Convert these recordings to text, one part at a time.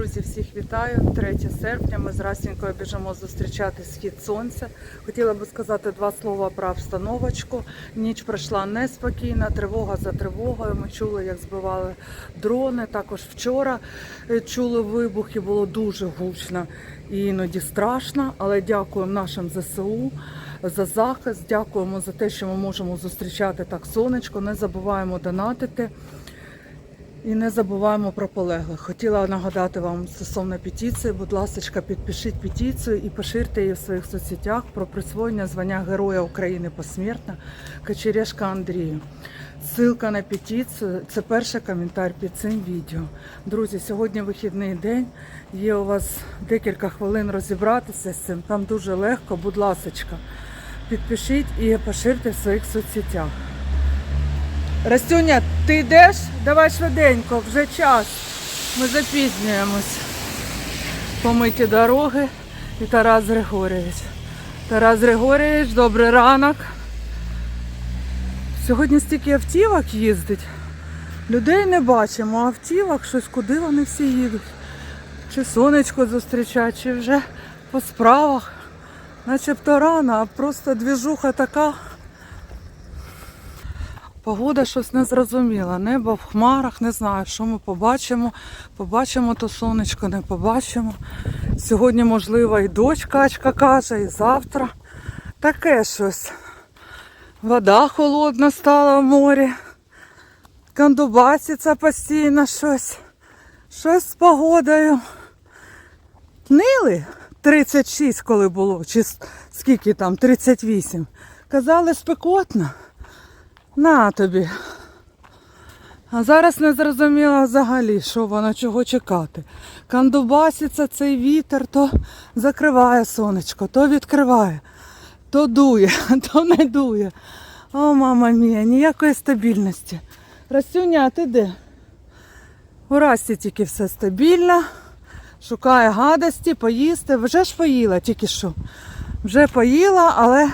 Друзі, всіх вітаю. 3 серпня. Ми з Расінькою біжимо зустрічати схід сонця. Хотіла би сказати два слова про обстановочку. Ніч пройшла неспокійна, тривога за тривогою. Ми чули, як збивали дрони. Також вчора е, чули вибухи, було дуже гучно і іноді страшно. Але дякуємо нашим ЗСУ за захист. Дякуємо за те, що ми можемо зустрічати так сонечко. Не забуваємо донатити. І не забуваємо про полеглих. Хотіла нагадати вам стосовно петиції. Будь ласка, підпишіть петицію і поширте її в своїх соцсетях про присвоєння звання Героя України посмертно Кочерешка Андрію. Ссылка на петицію це перший коментар під цим відео. Друзі, сьогодні вихідний день. Є у вас декілька хвилин розібратися з цим. Там дуже легко. Будь ласка, підпишіть і поширте в своїх соцсетях. Растюня, ти йдеш? Давай швиденько, вже час. Ми запізнюємось. Помиті дороги і Тарас Григорійович. Тарас Григорійович, добрий ранок. Сьогодні стільки автівок їздить. Людей не бачимо, а автівок щось куди вони всі їдуть. Чи сонечко зустрічать, чи вже по справах. Начебто рано, а просто двіжуха така. Погода щось незрозуміла. Небо в хмарах, не знаю, що ми побачимо. Побачимо то сонечко, не побачимо. Сьогодні, можливо, і дощ качка каже, і завтра. Таке щось. Вода холодна стала в морі. Кандубаситься постійно щось. Щось з погодою. Нили 36, коли було, чи скільки там, 38. Казали спекотно. На тобі. А зараз не зрозуміла взагалі, що воно, чого чекати. Кандубаситься цей вітер, то закриває сонечко, то відкриває, то дує, то не дує. О, мама мія, ніякої стабільності. Растюня, а ти де? У Расті тільки все стабільно. Шукає гадості, поїсти. Вже ж поїла тільки що. Вже поїла, але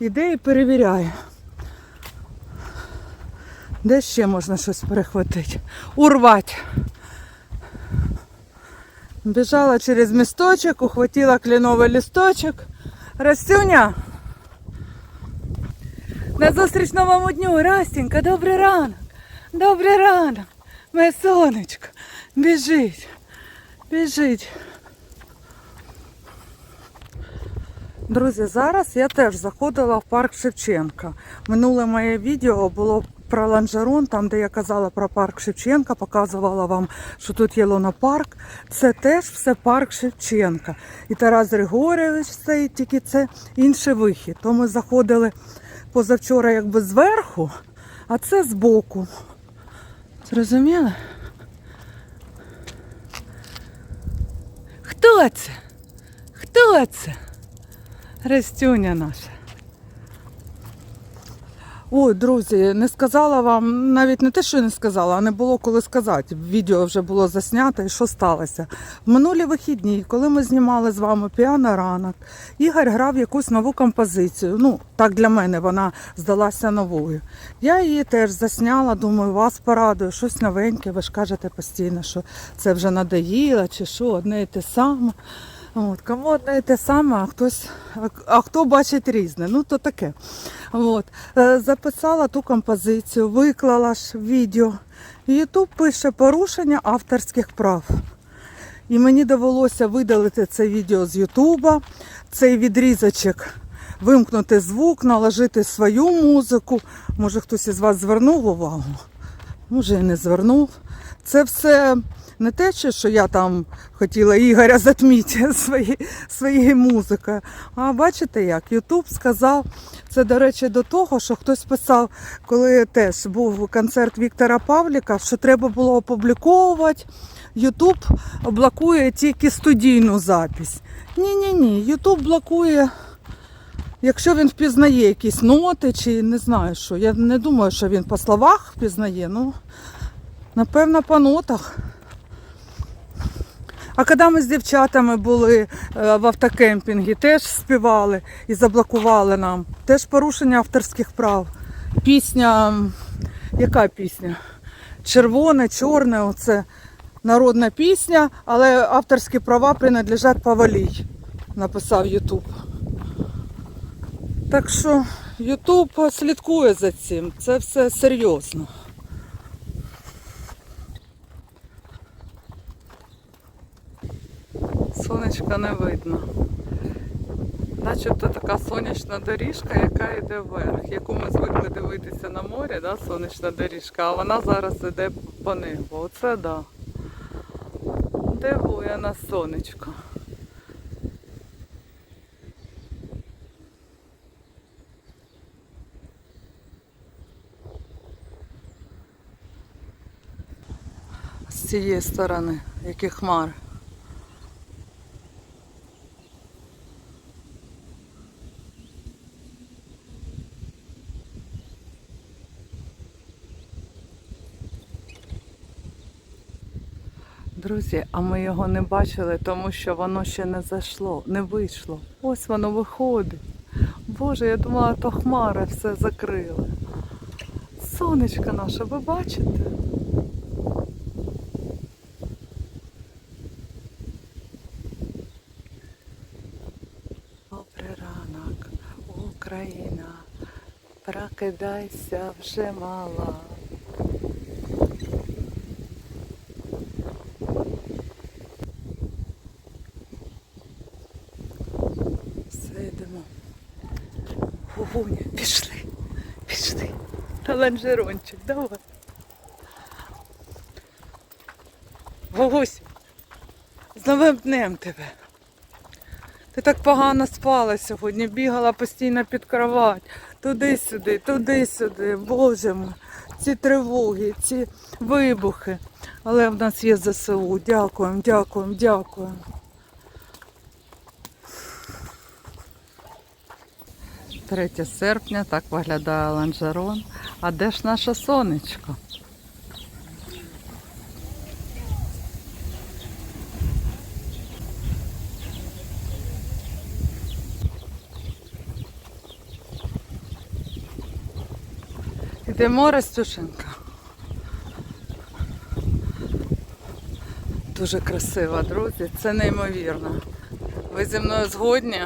іде і перевіряє. Де ще можна щось перехватити? Урвати. Біжала через місточок, ухватила кленовий лісточок. Растюня. На зустріч новому дню, Растінька, добрий ранок. Добрий ранок. Моє сонечко. Біжить. Біжить. Друзі, зараз я теж заходила в парк Шевченка. Минуле моє відео було про ланжерон, там де я казала про парк Шевченка, показувала вам, що тут є лунопарк. Це теж все парк Шевченка. І Тарас Григорійович стоїть, тільки це інший вихід. То ми заходили позавчора якби зверху, а це збоку. Зрозуміли? Хто це? Хто це? Рестюня наша. Ой, друзі, не сказала вам, навіть не те, що не сказала, а не було коли сказати. Відео вже було заснято і що сталося. В минулі вихідні, коли ми знімали з вами піано ранок, Ігор грав якусь нову композицію. Ну, так для мене вона здалася новою. Я її теж засняла, думаю, вас порадую, щось новеньке. Ви ж кажете постійно, що це вже надоїло, чи що, одне і те саме. От, кому одне те саме, а хтось, а, а хто бачить різне. Ну то таке. От. Е, Записала ту композицію, виклала ж відео. Ютуб пише порушення авторських прав. І мені довелося видалити це відео з Ютуба, цей відрізочок, вимкнути звук, наложити свою музику. Може хтось із вас звернув увагу? Може і не звернув. Це все не те, що я там хотіла Ігоря затміти своєю своєю музикою. А бачите як? Ютуб сказав, це, до речі, до того, що хтось писав, коли теж був концерт Віктора Павліка, що треба було опубліковувати. Ютуб блокує тільки студійну запись. Ні-ні ні, Ютуб блокує. Якщо він впізнає якісь ноти чи не знаю що. Я не думаю, що він по словах впізнає, ну напевно по нотах. А коли ми з дівчатами були е, в автокемпінгі, теж співали і заблокували нам. Теж порушення авторських прав. Пісня, яка пісня? Червоне, чорне, оце. народна пісня, але авторські права принадлежать Павалій, написав Ютуб. Так що Ютуб слідкує за цим. Це все серйозно. Сонечка не видно. Начебто така сонячна доріжка, яка йде вверх, яку ми звикли дивитися на морі, да, сонячна доріжка, а вона зараз йде по небу. Оце да. Дивує нас сонечко. З цієї сторони, які хмари. Друзі, а ми його не бачили, тому що воно ще не зайшло, не вийшло. Ось воно виходить. Боже, я думала, то хмари все закрили. Сонечко наше, ви бачите? Добрий ранок, Україна, прокидайся вже мала. Все йдемо. Гугуня, пішли, пішли. На ланжерончик, давай. Гугусь, з новим днем тебе. Ти так погано спала сьогодні, бігала постійно під кровать. Туди-сюди, туди-сюди. Боже мой, ці тривоги, ці вибухи. Але в нас є ЗСУ. Дякуємо, дякуємо, дякуємо. Третє серпня, так виглядає ланжерон. А де ж наше сонечко? Йдемо, Растюшенка. Дуже красиво, друзі. Це неймовірно. Ви зі мною згодні?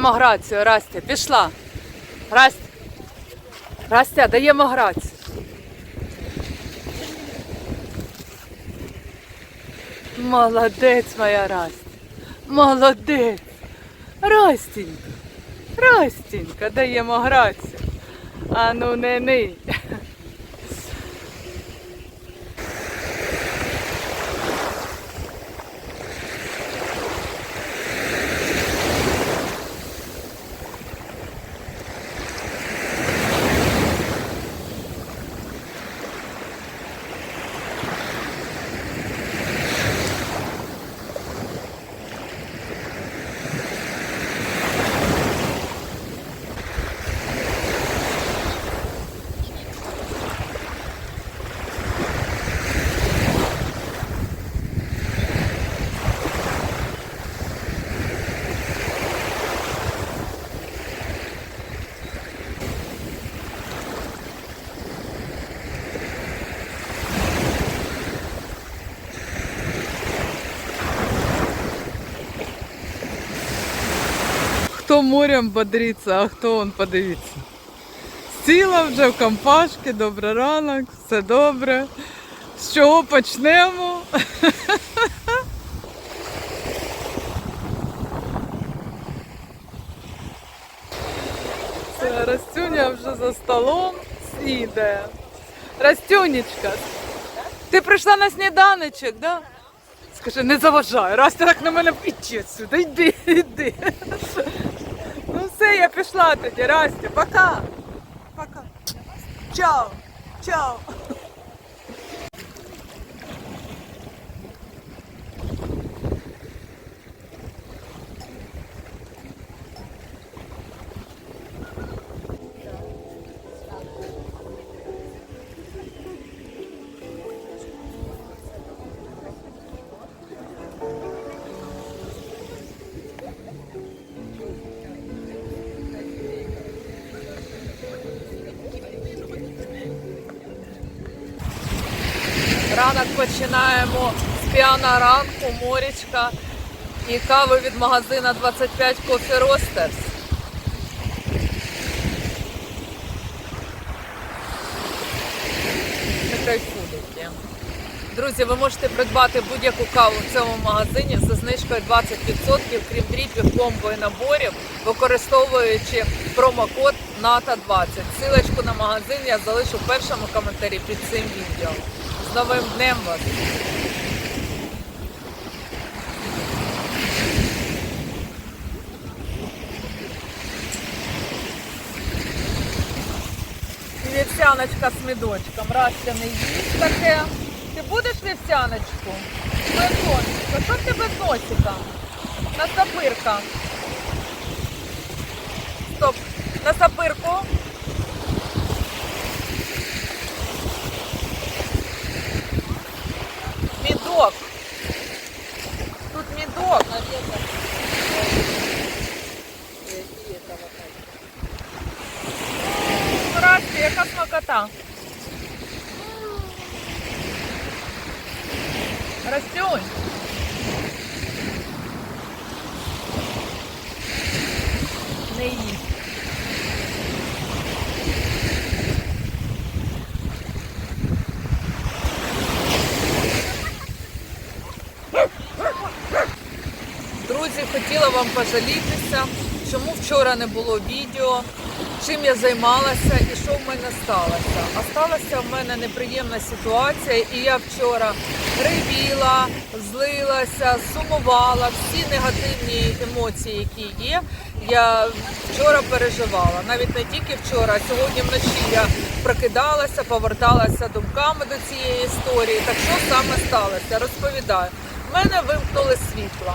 Даємо грацію, Растя, пішла. Растя. Растя, даємо грацію. Молодець моя Растя. Молодець. Растінька. Растінька, даємо грацію. А ну не ний. Хто морем бодриться, а хто он подивіться. Сіла вже в компашки, добрий ранок, все добре. З чого почнемо? Растюня вже за столом сіде. Растюнечка, ти прийшла на сніданочок, да? Скажи, не заважай, раз ти так на мене іди сюди, йди, йди. Ну все, я пішла тоді, Растя, пока. Пока. Чао. Чао. Ранок починаємо з піана ранку, морічка і кави від магазина 25 Coffee Roasters. Кайфують. Друзі, ви можете придбати будь-яку каву в цьому магазині за знижкою 20%, крім дріпів, комбо і наборів, використовуючи промокод НАТА20. Силочку на магазин я залишу в першому коментарі під цим відео. З новим днем вас! Вівсяночка з медочком. Растя не їсть таке. Ти будеш вівсяночку? Медонечко, що в тебе з носиком? На сапирка. Стоп. На сапирку. Мідок. Тут мідок. Расті, яка смакота. Растюнь. Не їсть. Друзі, хотіла вам пожалітися, чому вчора не було відео, чим я займалася і що в мене сталося. А сталася в мене неприємна ситуація, і я вчора ревіла, злилася, сумувала, всі негативні емоції, які є. Я вчора переживала. Навіть не тільки вчора, а сьогодні вночі я прокидалася, поверталася думками до цієї історії. Так що саме сталося? Розповідаю. В мене вимкнули світло.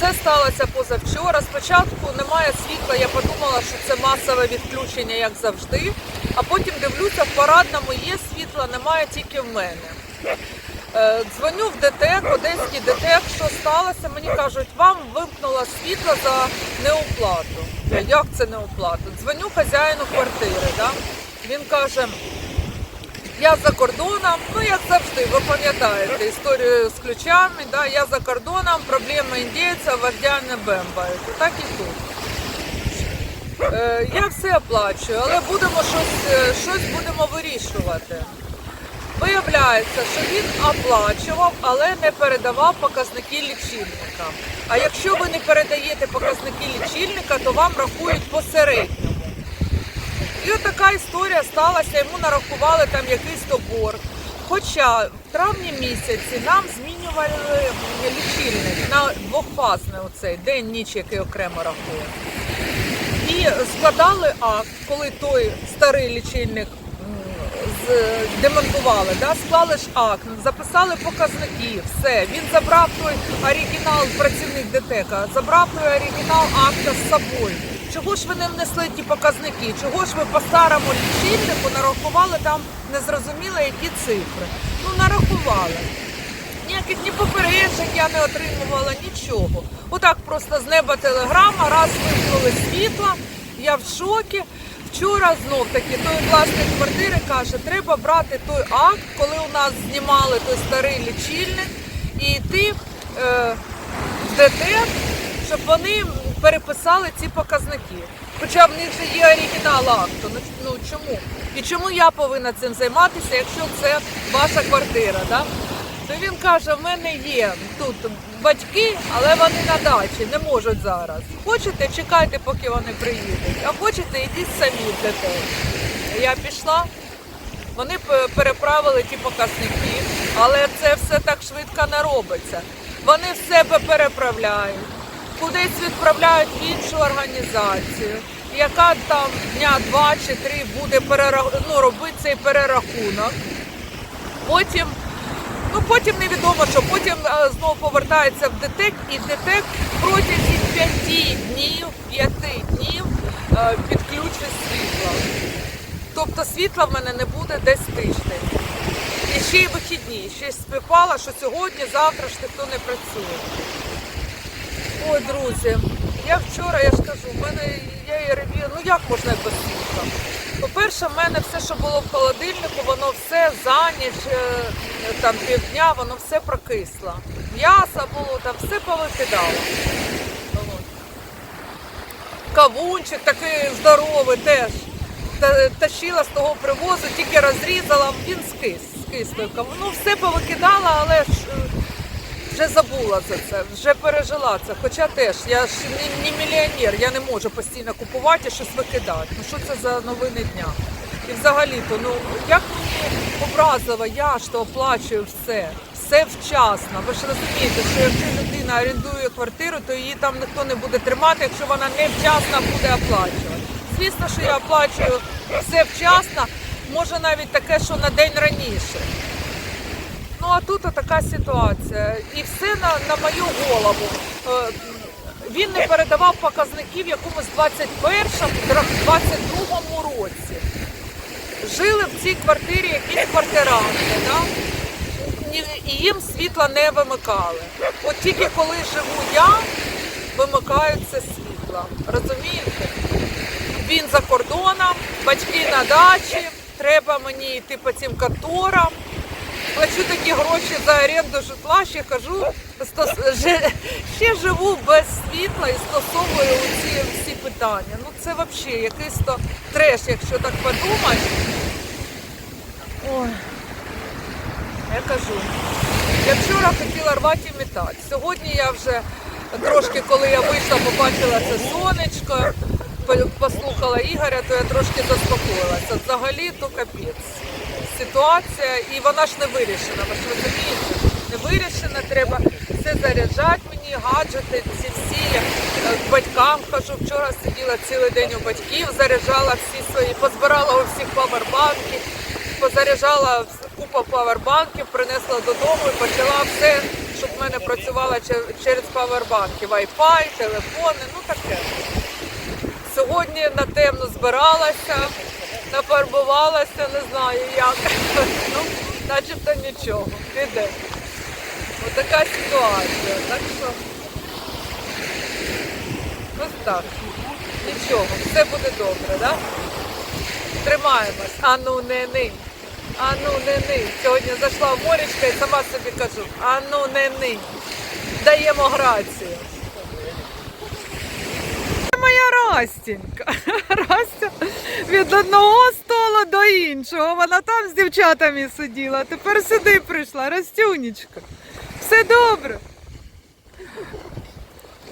Це сталося позавчора. Спочатку немає світла. Я подумала, що це масове відключення, як завжди. А потім дивлюся, в парадному є світло, немає тільки в мене. Е, Дзвоню в ДТЕК, Одеський ДТЕК, що сталося. Мені кажуть, вам вимкнуло світло за неоплату. Як це неоплату? Дзвоню хазяїну квартири. Да? Він каже, я за кордоном, ну як завжди, ви пам'ятаєте історію з ключами, да, я за кордоном, проблеми індійця, вождя не бембають. Так і тут. Е, я все оплачую, але будемо щось, е, щось будемо вирішувати. Виявляється, що він оплачував, але не передавав показники лічильника. А якщо ви не передаєте показники лічильника, то вам рахують посередньому. От така історія сталася, йому нарахували там якийсь то борг. Хоча в травні місяці нам змінювали лічильник на двохфазний оцей день-ніч, який окремо рахує. І складали акт, коли той старий лічильник демонтували, да, склали ж акт, записали показники, все. Він забрав той оригінал, працівник ДТЕКа, забрав той оригінал акта з собою. Чого ж ви не внесли ті показники? Чого ж ви по старому лічильнику нарахували там незрозуміло які цифри? Ну нарахували. Ніяких ні попереджень я не отримувала, нічого. Отак просто з неба телеграма, раз вимкнули світло, я в шокі. Вчора знов таки той власник квартири каже, треба брати той акт, коли у нас знімали той старий лічильник, і йти е, в ДТЕК, щоб вони переписали ці показники. Хоча в них же є оригінал акту. Ну, ну чому? І чому я повинна цим займатися, якщо це ваша квартира? Да? То він каже, в мене є тут батьки, але вони на дачі, не можуть зараз. Хочете, чекайте, поки вони приїдуть. А хочете, йдіть самі в ДТЕК. Я пішла, вони переправили ті показники, але це все так швидко не робиться. Вони в себе переправляють, кудись відправляють в іншу організацію, яка там дня два чи три буде перерах... ну, робити цей перерахунок. Потім, ну потім невідомо, що потім е, знову повертається в ДТЕК, і ДТЕК протягом п'яти днів, п'яти днів е, підключить світло. Тобто світла в мене не буде десь тиждень. І ще й вихідні. Ще й співпала, що сьогодні, завтра ж ніхто не працює. Ой, друзі, я вчора, я ж кажу, в мене я і ну як можна без світла? По-перше, в мене все, що було в холодильнику, воно все за ніч, е, там півдня, воно все прокисло. М'ясо було, там все повикидало. Кавунчик такий здоровий теж. Тащила з того привозу, тільки розрізала, він скис, скис. Ну, все повикидала, але вже забула за це, вже пережила це. Хоча теж я ж не, не мільйонер, я не можу постійно купувати і щось викидати. Ну що це за новини дня? І взагалі-то, ну як мені образливо, я то оплачую все, все вчасно. Ви ж розумієте, що якщо людина орендує квартиру, то її там ніхто не буде тримати, якщо вона невчасно буде оплачувати. Звісно, що я оплачую все вчасно, може навіть таке, що на день раніше. Ну а тут така ситуація. І все на, на мою голову. Е, Він не передавав показників якомусь 21-му, 22-му році. Жили в цій квартирі якісь квартиранти, да? І їм світла не вимикали. От тільки коли живу я, вимикаються світла. Розумієте? Він за кордоном, батьки на дачі, треба мені йти по цим конторам. Плачу такі гроші за оренду житла, ще кажу, ще живу без світла і стосовую ці всі питання. Ну це взагалі якийсь то треш, якщо так подумати. Ой, я кажу, я вчора хотіла рвати і. Сьогодні я вже трошки, коли я вийшла, побачила це сонечко, послухала Ігоря, то я трошки заспокоїлася. Взагалі то капець. Ситуація, і вона ж не вирішена. Ви ж розумієте? Не вирішена, треба все заряджати мені, гаджети, ці всі. Я е, батькам кажу, вчора сиділа цілий день у батьків, заряджала всі свої, позбирала у всіх павербанки, позаряджала купу павербанків, принесла додому і почала все, щоб в мене працювало че- через павербанки. Wi-Fi, телефони, ну таке. Сьогодні на темно збиралася, нафарбувалася, не знаю як. Ну, начебто нічого. Піде. Ось така ситуація. Так що ось так. Нічого, все буде добре, так? Тримаємось. Ану не ни. Ану не ни. Сьогодні зайшла в морічка і сама собі кажу, ану не ни. Даємо грацію. Моя Растінька. Растя від одного столу до іншого. Вона там з дівчатами сиділа, тепер сюди прийшла. Растюнечка. Все добре.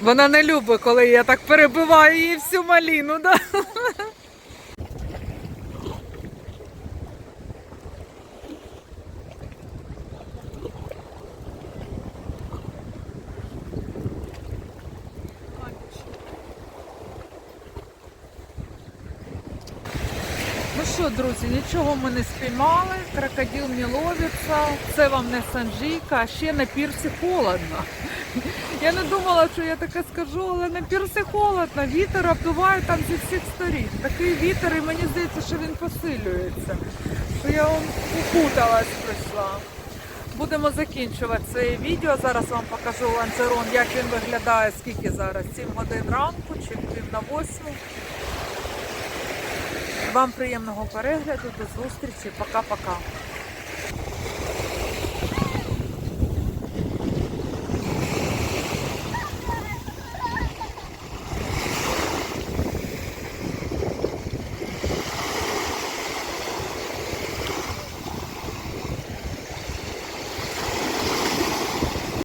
Вона не любить, коли я так перебиваю її всю маліну. Да? Ну що, друзі, нічого ми не спіймали. Крокодил не ловиться. Це вам не санжійка, а ще на пірсі холодно. Я не думала, що я таке скажу, але на пірсі холодно. Вітер обдуває там зі всіх сторін. Такий вітер, і мені здається, що він посилюється. Що я вам укуталась прийшла. Будемо закінчувати це відео. Зараз вам покажу ланцерон, як він виглядає, скільки зараз? 7 годин ранку чи пів на 8. Вам приємного перегляду, до зустрічі, пока-пока.